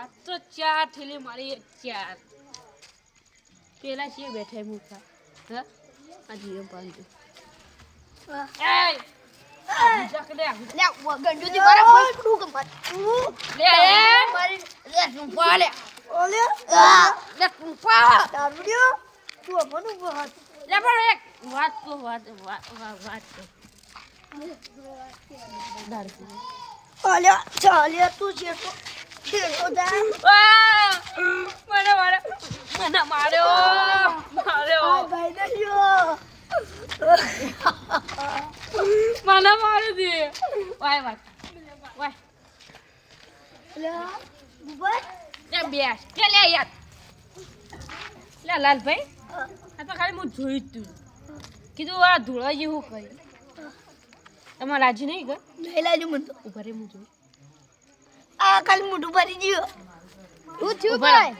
આ તો ચાર થેલી મારી ચાર. પેલા છીએ બેઠા મૂકા હા? આ જીરો પાંચો વાત વાત તો વાત વાત વાત- વાત તો દારૂ મને મને માર્યો! માર્યો! મને મારી દે. વાય વાત વાય. લે બેસ. કે લે યાર. લે લાલભાઈ. આ તો ખાલી હું જોઈ તું. કીધું આ ધૂળા જેવું કરી. તમારે રાજી નહીં ગયો નહીં લાજુ મને ઊભા રે હું જોઉં. આ ખાલી મોઢું ભરી ગયો હું થયું ભાઈ?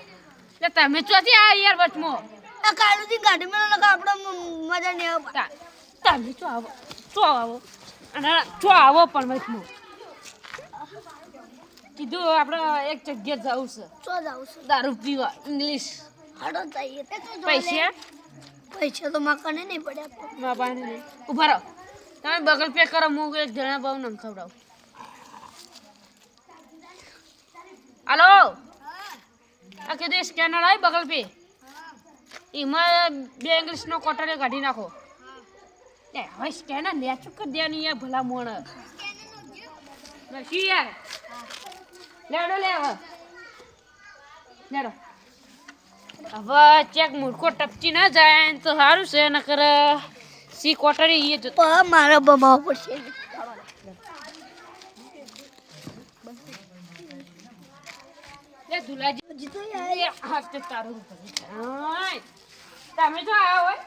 રહો. તમે ચોથી આ યાર વચમાં. આ કાળુજી ગાડી માં લગા આપણે મજા નહીં આવે. તમે ચો આવો ચો આવો. અને ચો આવો પણ વચમો. કીધું આપણે એક જગ્યાએ જવું છે. ચો જવું છે? દારૂ પીવા ઇંગ્લિશ. હાડો જઈએ. તે તો પૈસા? પૈસા તો માકાને નહીં પડ્યા. બાપાને નહીં. ઊભા રહો. તમે બગલ પે કરો હું એક જણા બહુ નમ હાલો? આ કીધું સ્કેનર આવી બગલ પે એમાં બે ઇંગ્લિશનો કોટરે કાઢી નાખો. હવે સ્કેનર નેચું કરી દેવાની યાર ભલા મોણ? નથી યાર? લેડો, લે લેડો. હવે ચેક મૂર્ખો ટપચી ના જાય તો સારું છે, નકર સી કોટરી એ મારા બમાવ પડશે લે દુલાજી. હજી તો એ હાથ તે તારું હાય. તમે જો આયા હોય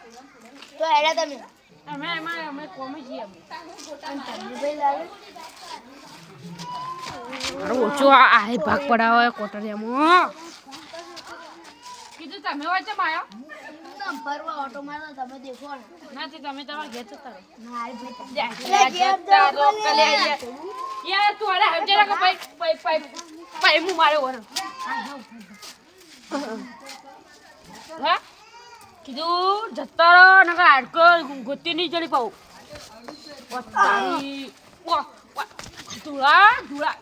તો હેડા તમે. અમે એમાં અમે કોમી છીએ અમે. ભાઈ લાવે મારો ઓછો આ આ ભાગ પડાવે કોટરિયામાં કીધું તમે હોય છે માયા. ફરવા ઓટો મારો તમે દેખો ને. નથી તમે તમારા ઘેર જતા રહો. યાર. હું મારે હા? કીધું જતા નકર હાડકો ગોતી નહીં જડી પાઉં. વાહ ધૂળા ધૂળા.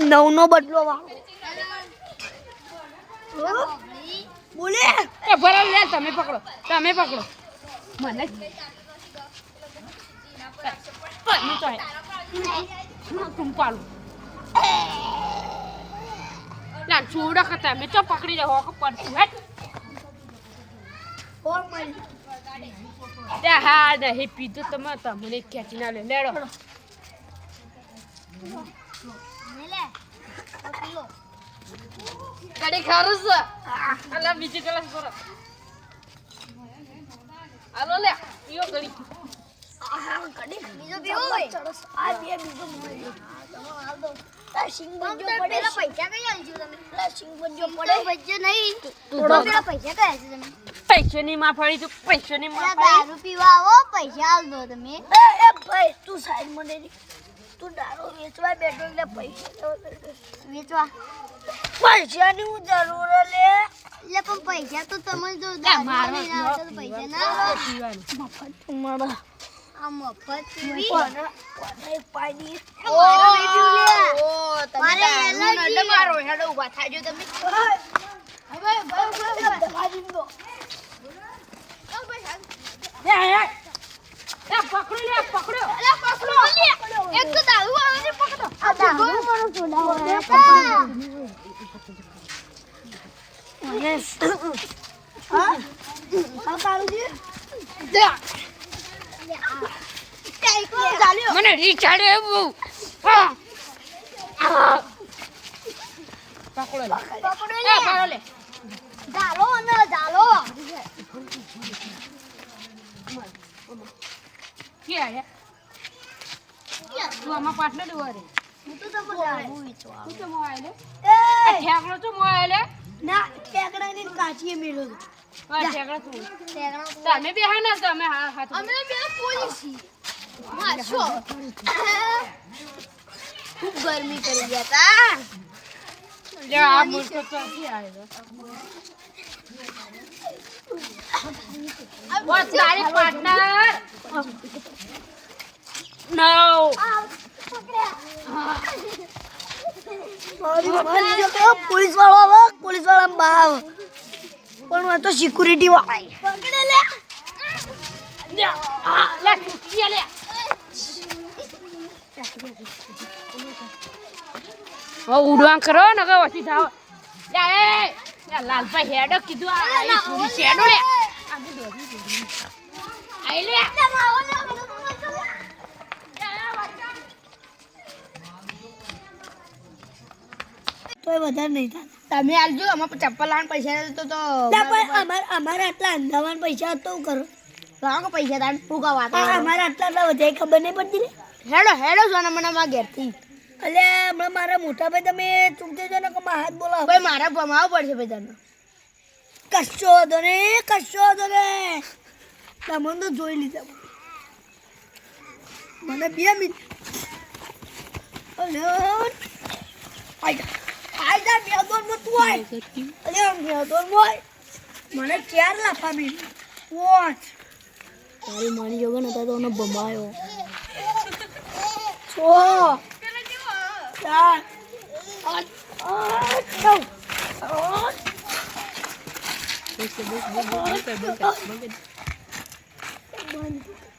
નવ નો બદલો વાળો. બોલે? એ ભલે લે તમે પકડો તમે પકડો. મને. મને તું પાલું ના છોડા કે તમે તો પકડી જાઓ કે પડતું હેટ હા. નહીં પીધું તમે તમને ખેંચી ના લે લેડો. કડી ખારું છે. અલા બીજી ક્લાસ કરો. હાલો લે પીઓ કડી બીજો પીવો આ બે બીજો મળ્યો સિંગ બંજો પડે પૈસા કઈ આલજો તમે? સિંગ બંજો પડે. પૈસા નહીં. પૈસા કયા છે તમે? પૈસાની માં ફળી તું પૈસાની માં પેલા દારૂ પીવા આવો પૈસા આલ દો તમે. એ એ ભાઈ તું સાઈડમાં દે તું દારૂ વેચવા બેઠો એટલે પૈસા વેચવા. પૈસાની હું જરૂર લે. એટલે પણ પૈસા તો તમે જો દારૂ તો પૈસા ના. પીવાનું. તમારા આ મફત પીવી? કોને પાડી મારો નહીં લે. ઓ તમે મારે એલર્જી મારો હેડો ઊભા થાજો તમે. લે લે લે પકડો લે પકડો એક તો દારૂ આવે હા. હા. કાળુજી ચાલ્યો મને રીચાડે એવું પકડો લે. પકડો લે. ચાલો અને ચાલો કે આયા તું આમાં પાટલો લેવા રે હું તો તમને દારૂ તો મોય એ! ઠેકડો તો મોય લે ના ટેકડાની કાચીએ મેલો હા, ઠેકડા તું. ઠેકાણું તમે બે હા ના તો હા હાથ અમે બે પોલીસ. છીએ મારશો ખૂબ ગરમી કરી ગયા તા. લે, આ મૂર્ખો તો આવ્યો? ઓ, તારી પાર્ટનર No. પોલીસ વાળો આવે પોલીસવાળા બાવ પણ હું તો સિક્યુરિટી વાળા પકડે લે લે, આ, લે, છૂટી લે. હવે ઉડવાન કરો ને કે ઓછી થાવ લે, એ, લે, લાલભાઈ હેડો કીધું આ આ પોલીસ હેડો લે વધારે નહીં થાય. તમે આલજો અમારે ચપ્પલ લાવવાના પૈસા તો તો અમાર અમારા આટલા અંધાવાન પૈસા તો હું કરું. લાવો પૈસા તાર ફૂકા વાત અમારા આટલા આટલા વધારે ખબર નહીં પડતી ને. હેડો હેડો સોના મને મારા ઘેરથી. એટલે હમણાં મારા મોટા ભાઈ તમે ચૂંટે છો ને કે મારા હાથ બોલાવો. ભાઈ મારા ભમાવવું પડશે ભાઈ તમને કશો હતો ને કશો હતો ને તમને તો જોઈ લીધા મને બે મિનિટ. અલે આઈ આઈ જા બે દોનમાં તું આય અલે આમ બે દોનમાં મને ચાર લાફા મિલ વોચ તારી માની જોગે ને તો મને બમાયો છ. ચાર આઠ. આઠ. નવ. આઠ. બંધ.